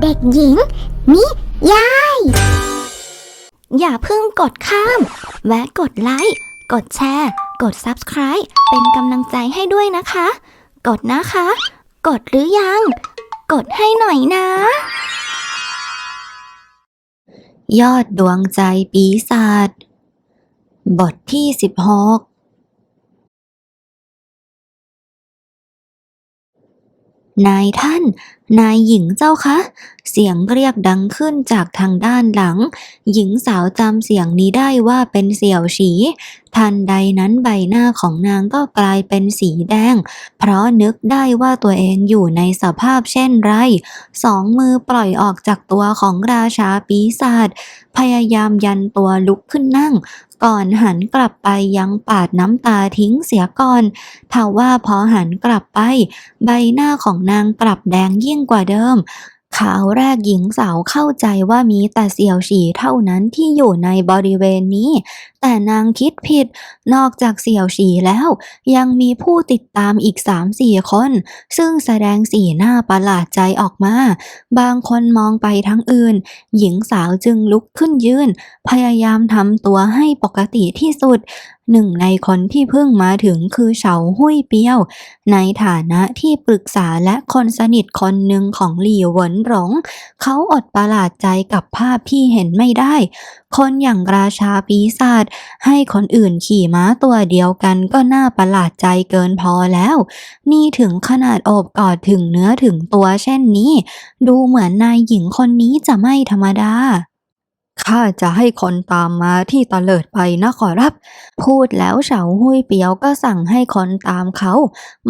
เด็กหญิง นิยาย อย่าเพิ่งกดข้าม แวะกดไลค์ กดแชร์ กด Subscribe เป็นกำลังใจให้ด้วยนะคะ กดนะคะ กดหรือยัง กดให้หน่อยนะ ยอดดวงใจปีศาจบทที่ 16 นายท่าน นายหญิงเจ้าคะ เสียงเรียกดังขึ้นจากทางด้านหลัง หญิงสาวจำเสียงนี้ได้ว่าเป็นเสี่ยวฉี ทันใดนั้นใบหน้าของนางก็กลายเป็นสีแดง เพราะนึกได้ว่าตัวเองอยู่ในสภาพเช่นไร สองมือปล่อยออกจากตัวของราชาปีศาจ พยายามยันตัวลุกขึ้นนั่ง ก่อนหันกลับไปยังปาดน้ำตาทิ้งเสียก่อนทว่าพอหันกลับไป ใบหน้าของนางกลับแดงยิ่งกว่าเดิม ข่าวแรกหญิงสาวเข้าใจว่ามีแต่เสี่ยวฉีเท่านั้นที่อยู่ในบริเวณนี้ แต่นางคิดผิด นอกจากเสี่ยวฉีแล้ว ยังมีผู้ติดตามอีกสามสี่คน ซึ่งแสดงสีหน้าประหลาดใจออกมา บางคนมองไปทั้งอื่น หญิงสาวจึงลุกขึ้นยืน พยายามทำตัวให้ปกติที่สุด หนึ่งในคนที่เพิ่งมาถึงคือเฉาหุยเปียว ในฐานะที่ปรึกษาและคนสนิทคนหนึ่งของหลี่หวนหลง เขาอดประหลาดใจกับภาพที่เห็นไม่ได้ คนอย่างราชาปีศาจให้คนอื่นขี่ม้าตัวเดียวกันก็น่าประหลาดใจเกินพอแล้ว นี่ถึงขนาดโอบกอดถึงเนื้อถึงตัวเช่นนี้ ดูเหมือนนายหญิงคนนี้จะไม่ธรรมดา ข้าจะให้คนตามมาที่ตะเลิดไปนะขอรับ พูดแล้วเฉาหุยเปียวก็สั่งให้คนตามเขา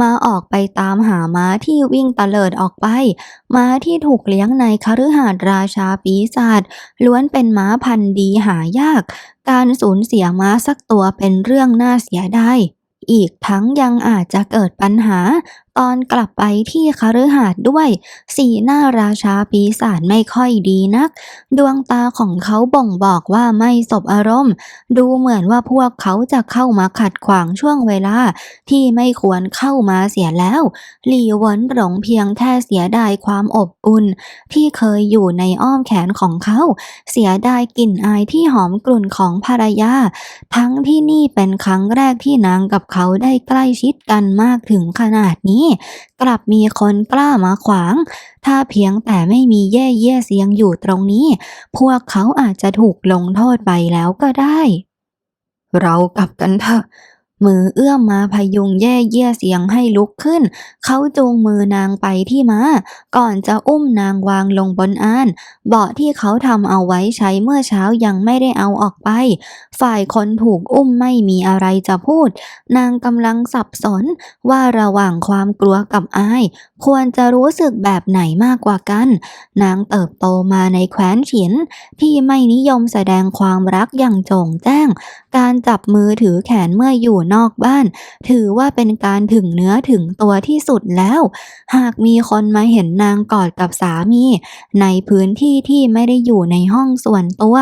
มาออกไปตามหาม้าที่วิ่งตะเลิดออกไป ม้าที่ถูกเลี้ยงในคฤหาสน์ราชาปีศาจล้วนเป็นม้าพันธุ์ดีหายาก การสูญเสียม้าสักตัวเป็นเรื่องน่าเสียดายอีกทั้งยังอาจจะเกิดปัญหา ตอนกลับไปที่คฤหาสน์ด้วย สีหน้าราชาปีศาจไม่ค่อยดีนัก ดวงตาของเขาบ่งบอกว่าไม่สบอารมณ์ ดูเหมือนว่าพวกเขาจะเข้ามาขัดขวางช่วงเวลา ที่ไม่ควรเข้ามาเสียแล้ว หลี่หวนหลงเพียงแค่เสียดายความอบอุ่น ที่เคยอยู่ในอ้อมแขนของเขา เสียดายกลิ่นอายที่หอมกลุ่นของภรรยา ทั้งที่นี่เป็นครั้งแรกที่นางกับเขาได้ใกล้ชิดกันมากถึงขนาดนี้กลับมีคนกล้ามาขวาง ถ้าเพียงแต่ไม่มีแย่เย่เสียงอยู่ตรงนี้ พวกเขาอาจจะถูกลงโทษไปแล้วก็ได้ เรากลับกันเถอะ มือเอื้อมมาพยุงแย่เยี่ยเสียงให้ลุกขึ้น เขาจูงมือนางไปที่ม้า ก่อนจะอุ้มนางวางลงบนอาน เบาะที่เขาทำเอาไว้ใช้เมื่อเช้ายังไม่ได้เอาออกไป ฝ่ายคนถูกอุ้มไม่มีอะไรจะพูด นางกำลังสับสนว่าระหว่างความกลัวกับอาย ควรจะรู้สึกแบบไหนมากกว่ากัน นางเติบโตมาในแคว้นฉินที่ไม่นิยมแสดงความรักอย่างโจ่งแจ้ง การจับมือถือแขนเมื่ออยู่นอกบ้าน ถือว่าเป็นการถึงเนื้อถึงตัวที่สุดแล้ว หากมีคนมาเห็นนางกอดกับสามี ในพื้นที่ที่ไม่ได้อยู่ในห้องส่วนตัว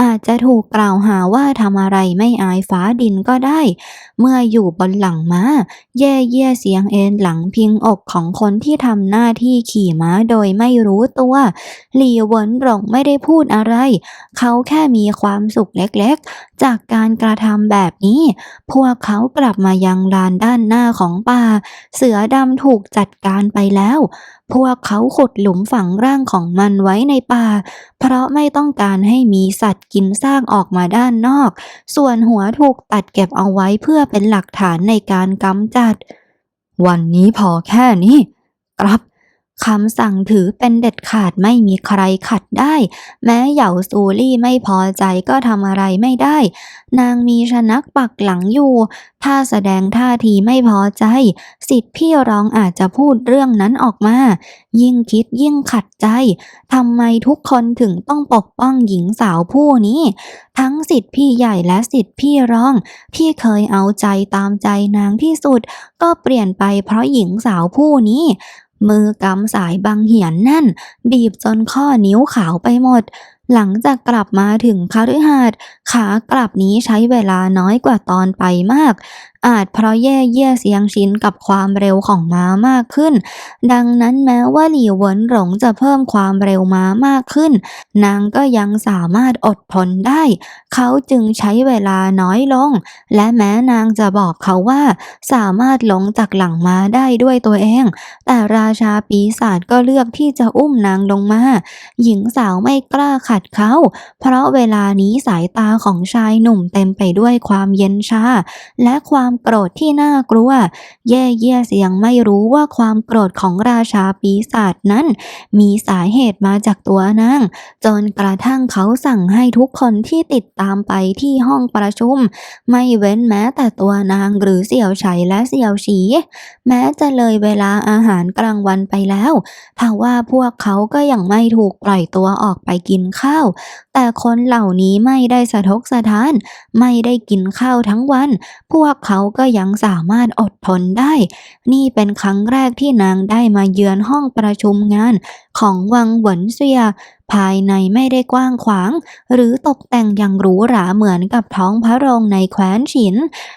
อาจจะถูกกล่าวหาว่าทำอะไรไม่อายฟ้าดินก็ได้ เมื่ออยู่บนหลังม้าแย่เยี่ยเสียงเอ็นหลังพิงอกของคนที่ทำหน้าที่ขี่ม้าโดยไม่รู้ตัวหลี่เวินหลงไม่ได้พูดอะไร เขาแค่มีความสุขเล็กๆ จากการกระทำแบบนี้ พวกเขากลับมายังลานด้านหน้าของป่า เสือดำถูกจัดการไปแล้ว พวกเขาขุดหลุมฝังร่างของมันไว้ในป่า เพราะไม่ต้องการให้มีสัตว์กินซากออกมาด้านนอก ส่วนหัวถูกตัดเก็บเอาไว้เพื่อเป็นหลักฐานในการกำจัด วันนี้พอแค่นี้ ครับ คำสั่งถือเป็นเด็ดขาดไม่มีใครขัดได้ แม้เหยาซูลี่ไม่พอใจก็ทำอะไรไม่ได้ นางมีชนักปักหลังอยู่ ถ้าแสดงท่าทีไม่พอใจ สิทธิ์พี่ร้องอาจจะพูดเรื่องนั้นออกมา ยิ่งคิดยิ่งขัดใจทำไมทุกคนถึงต้องปกป้องหญิงสาวผู้นี้ ทั้งสิทธิ์พี่ใหญ่และสิทธิ์พี่ร้อง ที่เคยเอาใจตามใจนางที่สุด ก็เปลี่ยนไปเพราะหญิงสาวผู้นี้ มือกำสายบังเหียนแน่น บีบจนข้อนิ้วขาวไปหมด หลังจากกลับมาถึงคฤหาสน์ขากลับนี้ใช้เวลาน้อยกว่าตอนไปมาก อาจเพราะแย่เยี่ยเสียงชินกับความเร็วของม้ามากขึ้น ดังนั้นแม้ว่าหลี่เหวินหลงจะเพิ่มความเร็วม้ามากขึ้น นางก็ยังสามารถอดทนได้ เขาจึงใช้เวลาน้อยลง และแม้นางจะบอกเขาว่า สามารถหลงจากหลังม้าได้ด้วยตัวเอง แต่ราชาปีศาจก็เลือกที่จะอุ้มนางลงมา หญิงสาวไม่กล้าขัดเขา เพราะเวลานี้สายตาของชายหนุ่มเต็มไปด้วยความเย็นชาและความโกรธที่น่ากลัว แย่เยี่ยเสียงไม่รู้ว่าความโกรธของราชาปีศาจนั้น มีสาเหตุมาจากตัวนางจนกระทั่งเขาสั่งให้ทุกคนที่ติดตามไปที่ห้องประชุม ไม่เว้นแม้แต่ตัวนางหรือเสี่ยวไฉและเสี่ยวฉี แม้จะเลยเวลาอาหารกลางวันไปแล้วทว่าพวกเขาก็ยังไม่ถูกปล่อยตัวออกไปกินข้าว แต่คนเหล่านี้ไม่ได้สะทกสะท้าน ไม่ได้กินข้าวทั้งวัน พวกเขาก็ยังสามารถอดทนได้ นี่เป็นครั้งแรกที่นางได้มาเยือนห้องประชุมงานของวังหวนเซีย ภายในไม่ได้กว้างขวาง หรือตกแต่งอย่างหรูหราเหมือนกับท้องพระโรงในแคว้นฉิน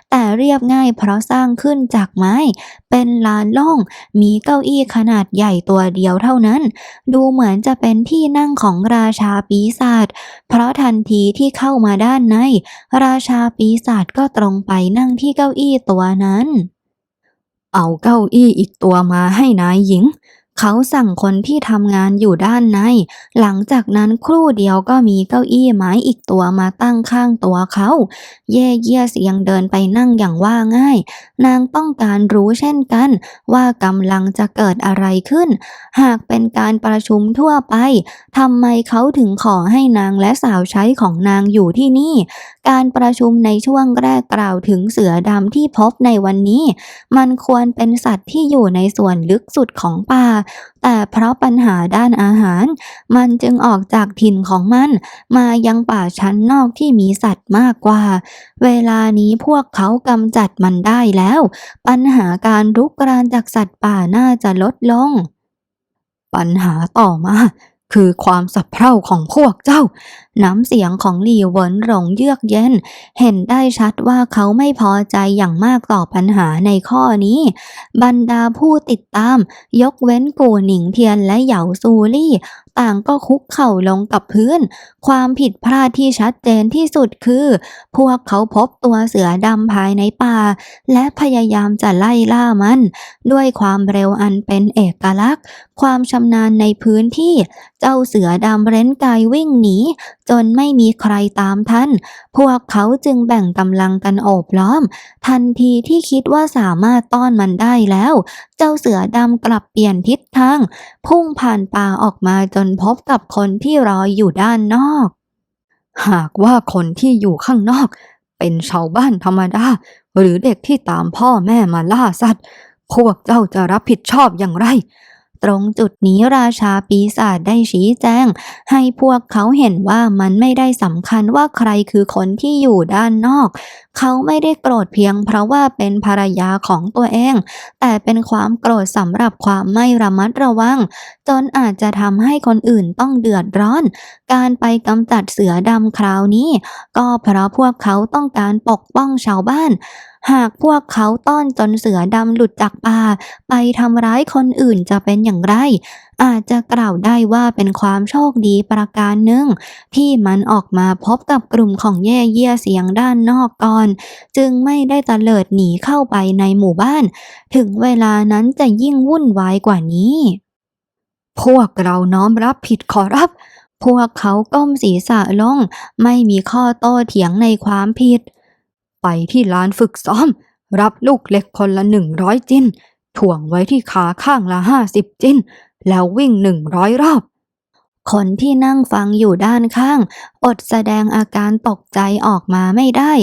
แต่เรียบง่ายเพราะสร้างขึ้นจากไม้ เป็นลานล่อง มีเก้าอี้ขนาดใหญ่ตัวเดียวเท่านั้น ดูเหมือนจะเป็นที่นั่งของราชาปีศาจเพราะทันทีที่เข้ามาด้านใน ราชาปีศาจก็ตรงไปนั่งที่เก้าอี้ตัวนั้น เอาเก้าอี้อีกตัวมาให้นายหญิง เขาสั่งคนที่ทำงานอยู่ด้านใน หลังจากนั้นครู่เดียวก็มีเก้าอี้ไม้อีกตัวมาตั้งข้างตัวเขา เย่เยี่ยเสียงเดินไปนั่งอย่างว่าง่าย นางต้องการรู้เช่นกัน ว่ากำลังจะเกิดอะไรขึ้น หากเป็นการประชุมทั่วไปทำไมเขาถึงขอให้นางและสาวใช้ของนางอยู่ที่นี่ การประชุมในช่วงแรกกล่าวถึงเสือดำที่พบในวันนี้ มันควรเป็นสัตว์ที่อยู่ในส่วนลึกสุดของป่าแต่เพราะปัญหาด้านอาหาร มันจึงออกจากถิ่นของมัน มายังป่าชั้นนอกที่มีสัตว์มากกว่า เวลานี้พวกเขากำจัดมันได้แล้ว ปัญหาการรุกรานจากสัตว์ป่าน่าจะลดลง ปัญหาต่อมา คือความสับเพร่าของพวกเจ้า น้ำเสียงของหลี่เหวินหลงเยือกเย็น เห็นได้ชัดว่าเขาไม่พอใจอย่างมากต่อปัญหาในข้อนี้ บรรดาผู้ติดตาม ยกเว้นกูหนิงเทียนและเหยาซูลี่ ต่างก็คุกเข่าลงกับพื้น ความผิดพลาดที่ชัดเจนที่สุดคือ พวกเขาพบตัวเสือดำภายในป่า และพยายามจะไล่ล่ามัน ด้วยความเร็วอันเป็นเอกลักษณ์ ความชำนาญในพื้นที่ เจ้าเสือดำเร้นกายวิ่งหนี จนไม่มีใครตามทัน พวกเขาจึงแบ่งกำลังกันโอบล้อม ทันทีที่คิดว่าสามารถต้อนมันได้แล้ว เจ้าเสือดำกลับเปลี่ยนทิศทาง พุ่งผ่านป่าออกมาจนพบกับคนที่รออยู่ด้านนอก หากว่าคนที่อยู่ข้างนอก เป็นชาวบ้านธรรมดา หรือเด็กที่ตามพ่อแม่มาล่าสัตว์ พวกเจ้าจะรับผิดชอบอย่างไร ตรงจุดนี้ราชาปีศาจได้ชี้แจง ให้พวกเขาเห็นว่ามันไม่ได้สำคัญว่าใครคือคนที่อยู่ด้านนอก เขาไม่ได้โกรธเพียงเพราะว่าเป็นภรรยาของตัวเอง แต่เป็นความโกรธสำหรับความไม่ระมัดระวัง จนอาจจะทำให้คนอื่นต้องเดือดร้อน การไปกำจัดเสือดำคราวนี้ ก็เพราะพวกเขาต้องการปกป้องชาวบ้าน หากพวกเขาต้อนจนเสือดำหลุดจากป่า ไปทำร้ายคนอื่นจะเป็นอย่างไร อาจจะกล่าวได้ว่าเป็นความโชคดีประการหนึ่ง ที่มันออกมาพบกับกลุ่มของแย่เยี่ยเสียงด้านนอกก่อน จึงไม่ได้ตะเลิดหนีเข้าไปในหมู่บ้าน ถึงเวลานั้นจะยิ่งวุ่นวายกว่านี้ พวกเราน้อมรับผิดขอรับพวกเขาก้มศีรษะลง ไม่มีข้อโต้เถียงในความผิด ไปที่ลานฝึกซ้อม รับลูกเหล็กคนละหนึ่งร้อยจินถ่วงไว้ที่ขาข้างละห้าสิบจินแล้ววิ่งหนึ่งร้อยรอบ คนที่นั่งฟังอยู่ด้านข้าง อดแสดงอาการตกใจออกมาไม่ได้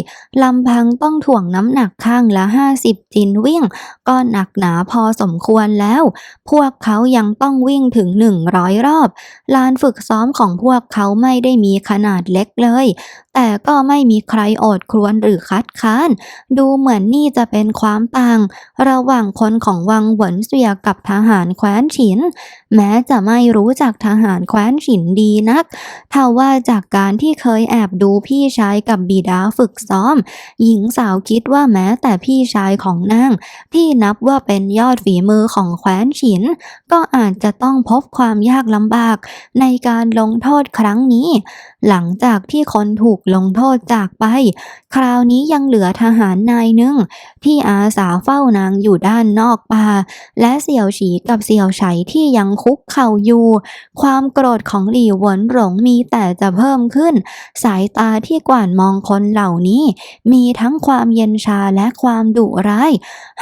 ลำพังต้องถ่วงน้ำหนักข้างละห้าสิบจินวิ่ง ก็หนักหนาพอสมควรแล้ว พวกเขายังต้องวิ่งถึงหนึ่งร้อยรอบ ลานฝึกซ้อมของพวกเขาไม่ได้มีขนาดเล็กเลย แต่ก็ไม่มีใครโอดครวญหรือคัดค้าน ดูเหมือนนี่จะเป็นความต่าง ระหว่างคนของวังหวนเสวียกับทหารแคว้นฉิน แม้จะไม่รู้จักทหารแคว้นฉินดีนักทว่าจากการที่เคยแอบดูพี่ชายกับบิดาฝึกซ้อม หญิงสาวคิดว่าแม้แต่พี่ชายของนางที่นับว่าเป็นยอดฝีมือของแคว้นฉิน ก็อาจจะต้องพบความยากลำบากในการลงโทษครั้งนี้ หลังจากที่คนถูกลงโทษจากไป คราวนี้ยังเหลือทหารนายหนึ่ง ที่อาสาเฝ้านางอยู่ด้านนอกป่า และเสี่ยวฉีกับเสี่ยวไฉที่ยังคุกเข่าอยู่ ความโกรธของหลี่หวนหลงมีแต่จะเพิ่มขึ้น สายตาที่กว่านมองคนเหล่านี้ มีทั้งความเย็นชาและความดุร้าย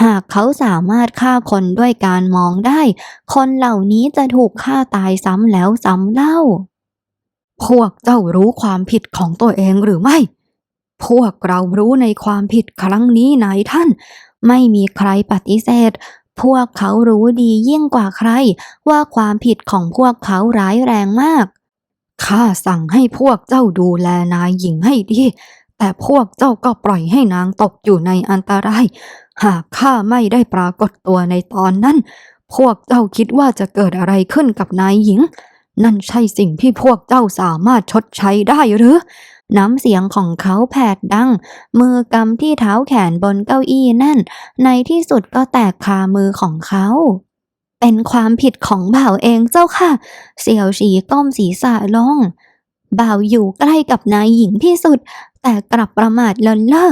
หากเขาสามารถฆ่าคนด้วยการมองได้ คนเหล่านี้จะถูกฆ่าตายซ้ำแล้วซ้ำเล่า พวกเจ้ารู้ความผิดของตัวเองหรือไม่ พวกเรารู้ในความผิดครั้งนี้นายท่าน ไม่มีใครปฏิเสธพวกเขารู้ดียิ่งกว่าใคร ว่าความผิดของพวกเขาร้ายแรงมาก ข้าสั่งให้พวกเจ้าดูแลนายหญิงให้ดี แต่พวกเจ้าก็ปล่อยให้นางตกอยู่ในอันตราย หากข้าไม่ได้ปรากฏตัวในตอนนั้น พวกเจ้าคิดว่าจะเกิดอะไรขึ้นกับนายหญิง นั่นใช่สิ่งที่พวกเจ้าสามารถชดใช้ได้หรือ น้ำเสียงของเขาแผดดัง มือกำที่เท้าแขนบนเก้าอี้นั่น ในที่สุดก็แตกคามือของเขา เป็นความผิดของบ่าวเองเจ้าค่ะ เสี่ยวฉีก้มศีรษะลง บ่าวอยู่ใกล้กับนายหญิงที่สุด แต่กลับประมาทเลินเล่อ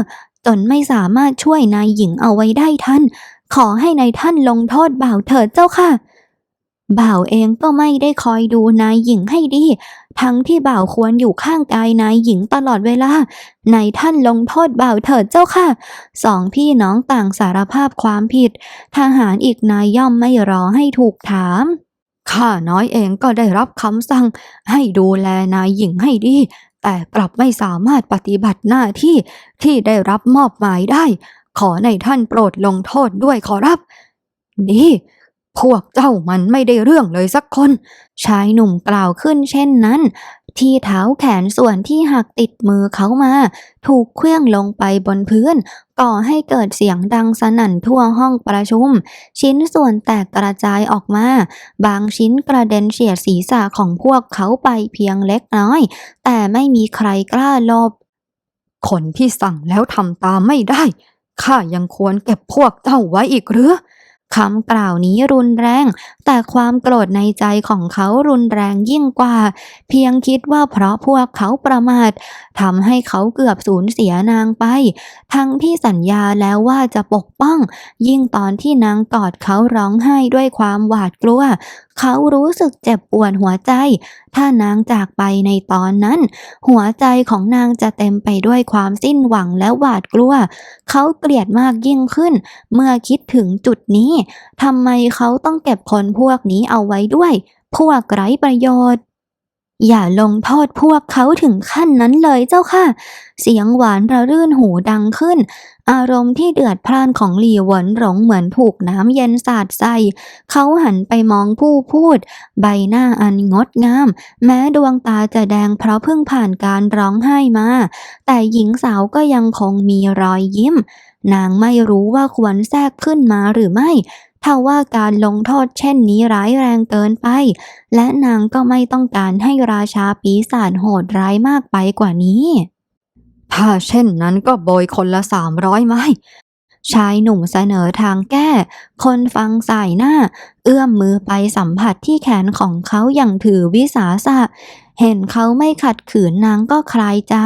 จนไม่สามารถช่วยนายหญิงเอาไว้ได้ทัน ขอให้นายท่านลงโทษบ่าวเถิดเจ้าค่ะ บ่าวเองก็ไม่ได้คอยดูนายหญิงให้ดี ทั้งที่บ่าวควรอยู่ข้างกายนายหญิงตลอดเวลานายท่านลงโทษบ่าวเถิดเจ้าค่ะ สองพี่น้องต่างสารภาพความผิด ทหารอีกนายย่อมไม่รอให้ถูกถามข้าน้อยเองก็ได้รับคำสั่ง ให้ดูแลนายหญิงให้ดี แต่กลับไม่สามารถปฏิบัติหน้าที่ที่ได้รับมอบหมายได้ ขอในท่านโปรดลงโทษด้วยขอรับ นี่ พวกเจ้ามันไม่ได้เรื่องเลยสักคน ชายหนุ่มกล่าวขึ้นเช่นนั้น ที่เท้าแขนส่วนที่หักติดมือเขามา ถูกเคลื่องลงไปบนพื้น ก่อให้เกิดเสียงดังสนั่นทั่วห้องประชุม ชิ้นส่วนแตกกระจายออกมา บางชิ้นกระเด็นเฉียดศีรษะของพวกเขาไปเพียงเล็กน้อย แต่ไม่มีใครกล้าลบคนที่สั่งแล้วทำตามไม่ได้ข้ายังควรเก็บพวกเจ้าไว้อีกหรือ คำกล่าวนี้รุนแรง แต่ความโกรธในใจของเขารุนแรงยิ่งกว่า เพียงคิดว่าเพราะพวกเขาประมาททำให้เขาเกือบสูญเสียนางไป ทั้งที่สัญญาแล้วว่าจะปกป้อง ยิ่งตอนที่นางกอดเขาร้องไห้ด้วยความหวาดกลัว เขารู้สึกเจ็บปวดหัวใจ ถ้านางจากไปในตอนนั้น หัวใจของนางจะเต็มไปด้วยความสิ้นหวังและหวาดกลัว เขาเกลียดมากยิ่งขึ้น เมื่อคิดถึงจุดนี้ทำไมเขาต้องเก็บคนพวกนี้เอาไว้ด้วย พวกไร้ประโยชน์ อย่าลงโทษพวกเขาถึงขั้นนั้นเลยเจ้าค่ะ เสียงหวานระรื่นหูดังขึ้น อารมณ์ที่เดือดพล่านของหลี่หวนหลงเหมือนถูกน้ำเย็นสาดใส่ เขาหันไปมองผู้พูด ใบหน้าอันงดงาม แม้ดวงตาจะแดงเพราะเพิ่งผ่านการร้องไห้มา แต่หญิงสาวก็ยังคงมีรอยยิ้ม นางไม่รู้ว่าควรแทรกขึ้นมาหรือไม่ ถ้าว่าการลงโทษเช่นนี้ร้ายแรงเกินไป และนางก็ไม่ต้องการให้ราชาปีศาจโหดร้ายมากไปกว่านี้ ถ้าเช่นนั้นก็โบยคนละสามร้อยไม้ชายหนุ่มเสนอทางแก้ คนฟังสายหน้า เอื้อมมือไปสัมผัสที่แขนของเขาอย่างถือวิสาสะ เห็นเขาไม่ขัดขืนนางก็คลายใจ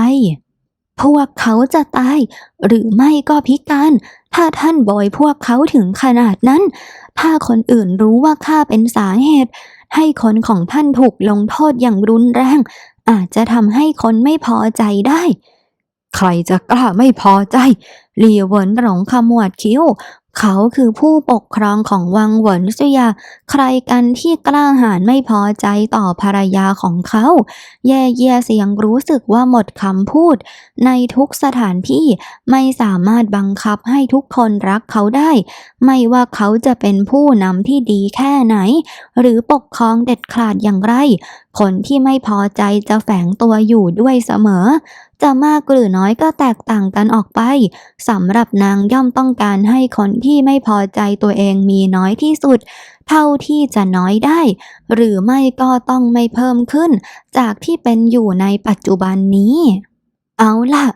พวกเขาจะตาย หรือไม่ก็พิการ ถ้าท่านบอยพวกเขาถึงขนาดนั้น ถ้าคนอื่นรู้ว่าข้าเป็นสาเหตุ ให้คนของท่านถูกลงโทษอย่างรุนแรง อาจจะทำให้คนไม่พอใจได้ ใครจะกล้าไม่พอใจเลียวเหวินหลงขมวดคิ้ว เขาคือผู้ปกครองของวังหวนเซียใครกันที่กล้าหาญไม่พอใจต่อภรรยาของเขา แย่เยียเสียงรู้สึกว่าหมดคำพูด ในทุกสถานที่ไม่สามารถบังคับให้ทุกคนรักเขาได้ ไม่ว่าเขาจะเป็นผู้นำที่ดีแค่ไหน หรือปกครองเด็ดขาดอย่างไร คนที่ไม่พอใจจะแฝงตัวอยู่ด้วยเสมอจะมากหรือน้อยก็แตกต่างกันออกไปสำหรับนางย่อมต้องการให้คนที่ไม่พอใจตัวเองมีน้อยที่สุด เท่าที่จะน้อยได้ หรือไม่ก็ต้องไม่เพิ่มขึ้น จากที่เป็นอยู่ในปัจจุบันนี้ เอาล่ะ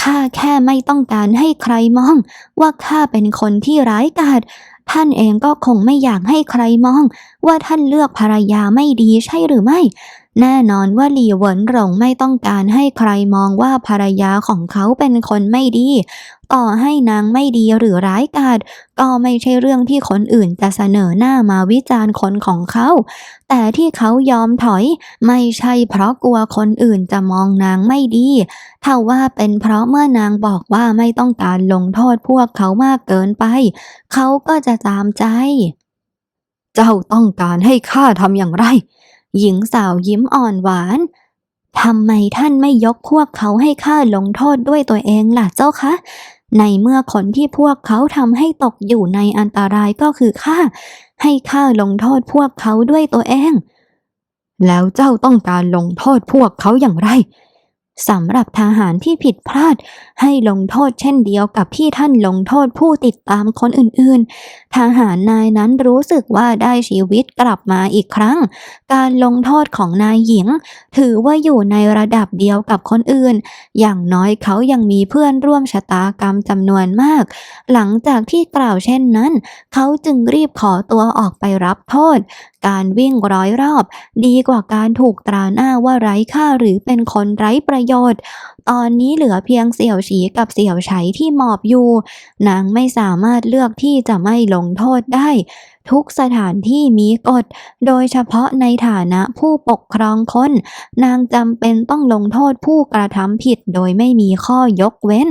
ข้าแค่ไม่ต้องการให้ใครมอง ว่าข้าเป็นคนที่ร้ายกาจท่านเองก็คงไม่อยากให้ใครมอง ว่าท่านเลือกภรรยาไม่ดีใช่หรือไม่ แน่นอนว่าหลี่เหวินหลงไม่ต้องการให้ใครมองว่าภรรยาของเขาเป็นคนไม่ดี ต่อให้นางไม่ดีหรือร้ายกาจก็ไม่ใช่เรื่องที่คนอื่นจะเสนอหน้ามาวิจารณ์คนของเขา แต่ที่เขายอมถอย ไม่ใช่เพราะกลัวคนอื่นจะมองนางไม่ดีถ้าว่าเป็นเพราะเมื่อนางบอกว่าไม่ต้องการลงโทษพวกเขามากเกินไป เขาก็จะตามใจ เจ้าต้องการให้ข้าทำอย่างไร หญิงสาวยิ้มอ่อนหวานทำไมท่านไม่ยกพวกเขาให้ข้าลงโทษด้วยตัวเองล่ะเจ้าคะ ในเมื่อคนที่พวกเขาทำให้ตกอยู่ในอันตรายก็คือข้า ให้ข้าลงโทษพวกเขาด้วยตัวเอง แล้วเจ้าต้องการลงโทษพวกเขาอย่างไร สำหรับทหารที่ผิดพลาด ให้ลงโทษเช่นเดียวกับที่ท่านลงโทษผู้ติดตามคนอื่นๆ ทหารนายนั้นรู้สึกว่าได้ชีวิตกลับมาอีกครั้ง การลงโทษของนายหญิง ถือว่าอยู่ในระดับเดียวกับคนอื่น อย่างน้อยเขายังมีเพื่อนร่วมชะตากรรมจำนวนมาก หลังจากที่กล่าวเช่นนั้น เขาจึงรีบขอตัวออกไปรับโทษการวิ่งร้อยรอบ ดีกว่าการถูกตราหน้าว่าไร้ค่าหรือเป็นคนไร้ประโยชน์ ตอนนี้เหลือเพียงเสี่ยวฉีกับเสี่ยวไฉที่หมอบอยู่ นางไม่สามารถเลือกที่จะไม่ลงโทษได้ ทุกสถานที่มีกฎ โดยเฉพาะในฐานะผู้ปกครองคน นางจำเป็นต้องลงโทษผู้กระทำผิดโดยไม่มีข้อยกเว้น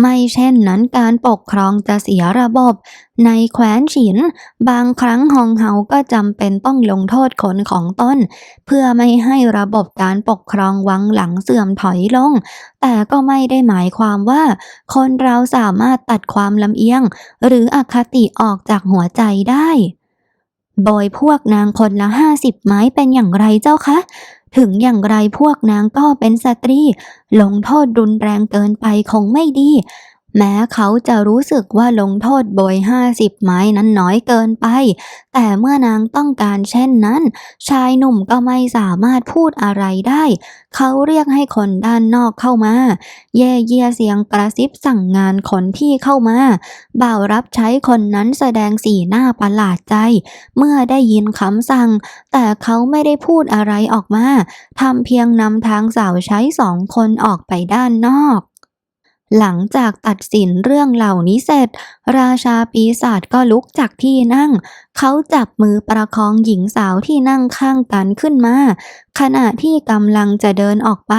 ไม่เช่นนั้นการปกครองจะเสียระบบ ในแคว้นฉิน บางครั้งฮองเฮาก็จำเป็นต้องลงโทษคนของตนเพื่อไม่ให้ระบบการปกครองวังหลังเสื่อมถอยลง แต่ก็ไม่ได้หมายความว่า คนเราสามารถตัดความลำเอียง หรืออคติออกจากหัวใจได้ โดยพวกนางคนละห้าสิบไม้เป็นอย่างไรเจ้าคะ ถึงอย่างไรพวกนางก็เป็นสตรี ลงโทษรุนแรงเกินไปคงไม่ดี แม้เขาจะรู้สึกว่าลงโทษโบยห้าสิบไม้นั้นน้อยเกินไป แต่เมื่อนางต้องการเช่นนั้น ชายหนุ่มก็ไม่สามารถพูดอะไรได้ เขาเรียกให้คนด้านนอกเข้ามาแย่เยียเสียงกระซิบสั่งงานคนที่เข้ามาบ่าวรับใช้คนนั้นแสดงสีหน้าประหลาดใจ เมื่อได้ยินคำสั่ง แต่เขาไม่ได้พูดอะไรออกมาทำเพียงนำทางสาวใช้สองคนออกไปด้านนอก หลังจากตัดสินเรื่องเหล่านี้เสร็จ ราชาปีศาจก็ลุกจากที่นั่ง เขาจับมือประคองหญิงสาวที่นั่งข้างกันขึ้นมา ขณะที่กำลังจะเดินออกไป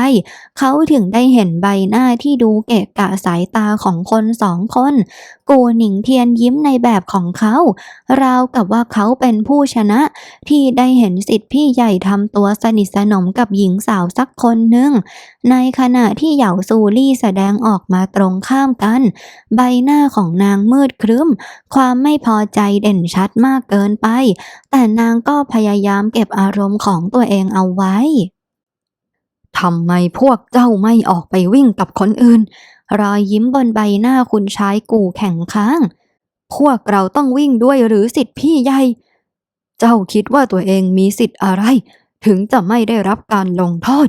เขาถึงได้เห็นใบหน้าที่ดูเกะกะสายตาของคนสองคน กูหนิงเทียนยิ้มในแบบของเขา ราวกับว่าเขาเป็นผู้ชนะ ที่ได้เห็นสิทธิพี่ใหญ่ทำตัวสนิทสนมกับหญิงสาวสักคนหนึ่ง ในขณะที่เหยาซูลี่แสดงออกมาตรงข้ามกัน ใบหน้าของนางมืดครึ้ม ความไม่พอใจเด่นชัดมากเกินไป แต่นางก็พยายามเก็บอารมณ์ของตัวเองเอาไว้ทำไมพวกเจ้าไม่ออกไปวิ่งกับคนอื่น รอยยิ้มบนใบหน้าคุณชายกู่แข็งค้าง พวกเราต้องวิ่งด้วยหรือสิทธิพี่ใหญ่ เจ้าคิดว่าตัวเองมีสิทธิ์อะไร ถึงจะไม่ได้รับการลงโทษ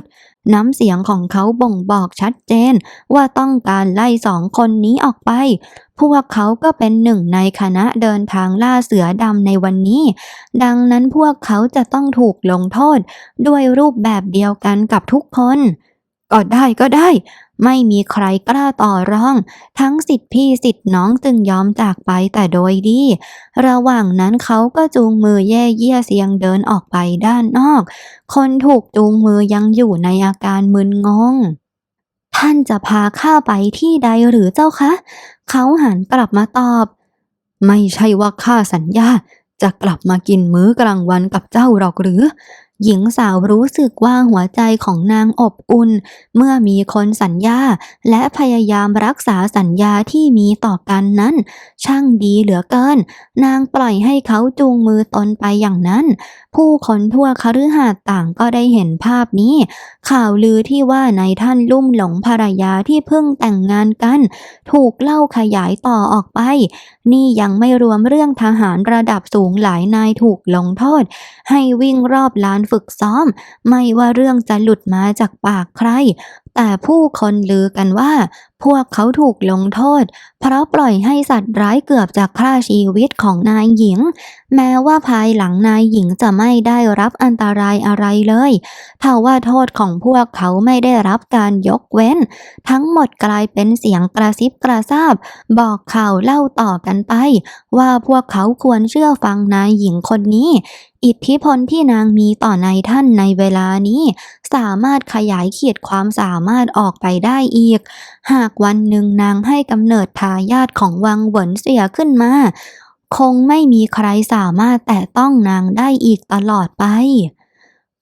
น้ำเสียงของเขาบ่งบอกชัดเจน ว่าต้องการไล่สองคนนี้ออกไป พวกเขาก็เป็นหนึ่งในคณะเดินทางล่าเสือดำในวันนี้ ดังนั้นพวกเขาจะต้องถูกลงโทษ ด้วยรูปแบบเดียวกันกับทุกคน ก็ได้ก็ได้ ไม่มีใครกล้าต่อรอง ทั้งสิทธิพี่สิทธิน้องจึงยอมจากไปแต่โดยดี ระหว่างนั้นเขาก็จูงมือแย่เยี่ยเสียงเดินออกไปด้านนอก คนถูกจูงมือยังอยู่ในอาการมึนงง ท่านจะพาข้าไปที่ใดหรือเจ้าคะ เขาหันกลับมาตอบ ไม่ใช่ว่าข้าสัญญาจะกลับมากินมื้อกลางวันกับเจ้าหรอกหรือ หญิงสาวรู้สึกว่าหัวใจของนางอบอุ่น เมื่อมีคนสัญญา และพยายามรักษาสัญญาที่มีต่อกันนั้น ช่างดีเหลือเกิน นางปล่อยให้เขาจูงมือตนไปอย่างนั้น ผู้คนทั่วคฤหาสน์ต่างก็ได้เห็นภาพนี้ ข่าวลือที่ว่านายท่านลุ่มหลงภรรยาที่เพิ่งแต่งงานกัน ถูกเล่าขยายต่อออกไป นี่ยังไม่รวมเรื่องทหารระดับสูงหลายนายถูกลงโทษ ให้วิ่งรอบลานฝึกซ้อม ไม่ว่าเรื่องจะหลุดมาจากปากใคร แต่ผู้คนลือกันว่า พวกเขาถูกลงโทษ เพราะปล่อยให้สัตว์ร้ายเกือบจะฆ่าชีวิตของนายหญิง แม้ว่าภายหลังนายหญิงจะไม่ได้รับอันตรายอะไรเลยเทว่าโทษของพวกเขาไม่ได้รับการยกเว้น ทั้งหมดกลายเป็นเสียงกระซิบกระซาบ บอกข่าวเล่าต่อกันไป ว่าพวกเขาควรเชื่อฟังนายหญิงคนนี้อิทธิพลที่นางมีต่อนายท่านในเวลานี้ สามารถขยายขีดความสามารถออกไปได้อีก หากวันหนึ่งนางให้กำเนิดทายาทของวังเหวินเสียขึ้นมา คงไม่มีใครสามารถแตะต้องนางได้อีกตลอดไป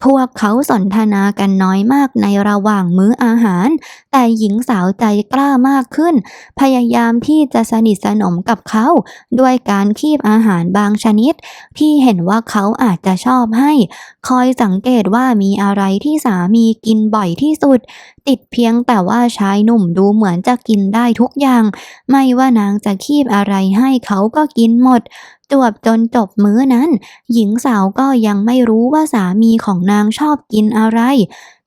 พวกเขาสนทนากันน้อยมากในระหว่างมื้ออาหาร แต่หญิงสาวใจกล้ามากขึ้น พยายามที่จะสนิทสนมกับเขา ด้วยการคีบอาหารบางชนิด ที่เห็นว่าเขาอาจจะชอบให้ คอยสังเกตว่ามีอะไรที่สามีกินบ่อยที่สุด ติดเพียงแต่ว่าชายหนุ่มดูเหมือนจะกินได้ทุกอย่าง ไม่ว่านางจะคีบอะไรให้เขาก็กินหมด จวบจนจบมื้อนั้น หญิงสาวก็ยังไม่รู้ว่าสามีของนางชอบกินอะไร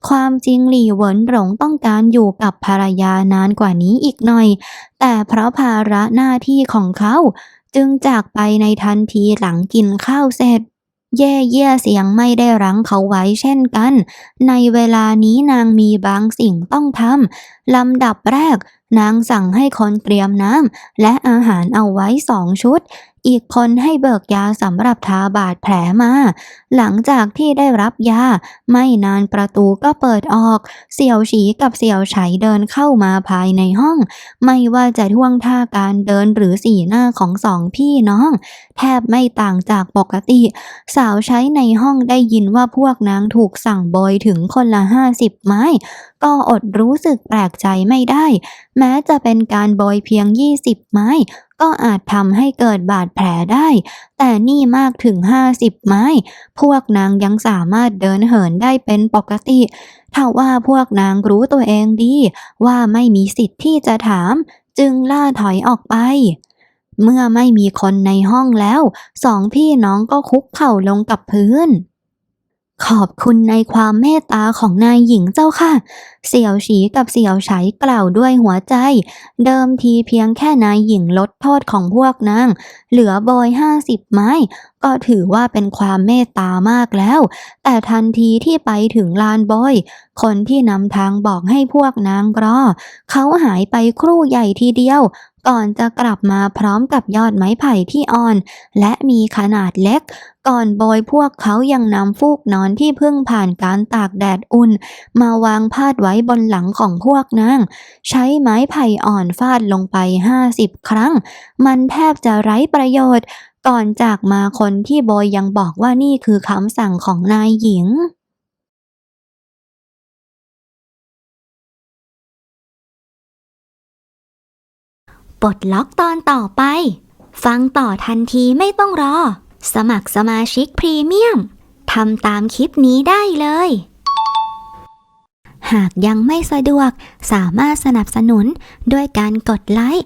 ความจริงหลี่เหวินหลงต้องการอยู่กับภรรยานานกว่านี้อีกหน่อย แต่เพราะภาระหน้าที่ของเขา จึงจากไปในทันทีหลังกินข้าวเสร็จแย่เยี่ยเสียงไม่ได้รั้งเขาไว้เช่นกัน ในเวลานี้นางมีบางสิ่งต้องทำลำดับแรก นางสั่งให้คนเตรียมน้ำและอาหารเอาไว้สองชุด อีกคนให้เบิกยาสำหรับทาบาดแผลมา หลังจากที่ได้รับยา ไม่นานประตูก็เปิดออก เสี่ยวฉีกับเสี่ยวไฉเดินเข้ามาภายในห้อง ไม่ว่าจะท่วงท่าการเดินหรือสีหน้าของสองพี่น้อง แทบไม่ต่างจากปกติ สาวใช้ในห้องได้ยินว่าพวกนางถูกสั่งโบยถึงคนละห้าสิบไม้ ก็อดรู้สึกแปลกใจไม่ได้ แม้จะเป็นการโบยเพียง 20 ไม้ ก็อาจทำให้เกิดบาดแผลได้ แต่นี่มากถึง 50 ไม้ พวกนางยังสามารถเดินเหินได้เป็นปกติถ้าว่าพวกนางรู้ตัวเองดี ว่าไม่มีสิทธิ์ที่จะถาม จึงล่าถอยออกไปเมื่อไม่มีคนในห้องแล้ว สองพี่น้องก็คุกเข่าลงกับพื้น ขอบคุณในความเมตตาของนายหญิงเจ้าค่ะ เสี่ยวฉีกับเสี่ยวไฉกล่าวด้วยหัวใจ เดิมทีเพียงแค่นายหญิงลดโทษของพวกนาง เหลือโบยห้าสิบไม้ ก็ถือว่าเป็นความเมตตามากแล้ว แต่ทันทีที่ไปถึงลานโบยคนที่นำทางบอกให้พวกนางรอเขาหายไปครู่ใหญ่ทีเดียว ก่อนจะกลับมาพร้อมกับยอดไม้ไผ่ที่อ่อน และมีขนาดเล็ก ก่อนโบยพวกเขายังนำฟูกนอนที่เพิ่งผ่านการตากแดดอุ่น มาวางพาดไว้บนหลังของพวกนาง ใช้ไม้ไผ่อ่อนฟาดลงไปห้าสิบครั้ง มันแทบจะไร้ประโยชน์ก่อนจากมาคนที่โบยยังบอกว่านี่คือคำสั่งของนายหญิงปลดล็อกตอนต่อไป ฟังต่อทันทีไม่ต้องรอ สมัครสมาชิกพรีเมียมทำตามคลิปนี้ได้เลย หากยังไม่สะดวกสามารถสนับสนุนด้วยการกดไลค์